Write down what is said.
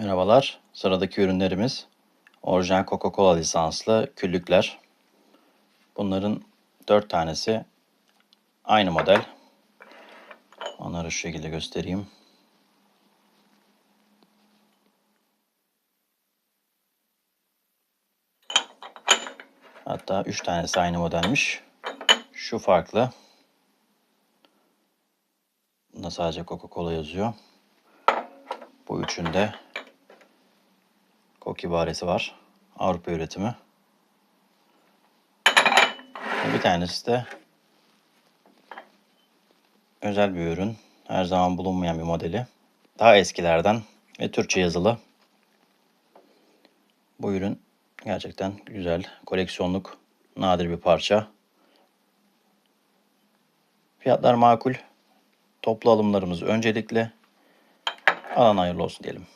Merhabalar. Sıradaki ürünlerimiz orijinal Coca-Cola lisanslı küllükler. Bunların dört tanesi aynı model. Onları şu şekilde göstereyim. Hatta üç tanesi aynı modelmiş. Şu farklı. Bunda sadece Coca-Cola yazıyor. Bu üçünde Kok ibaresi var. Avrupa üretimi. Bir tanesi de özel bir ürün. Her zaman bulunmayan bir modeli. Daha eskilerden ve Türkçe yazılı. Bu ürün gerçekten güzel. Koleksiyonluk nadir bir parça. Fiyatlar makul. Toplu alımlarımız öncelikli. Alan hayırlı olsun diyelim.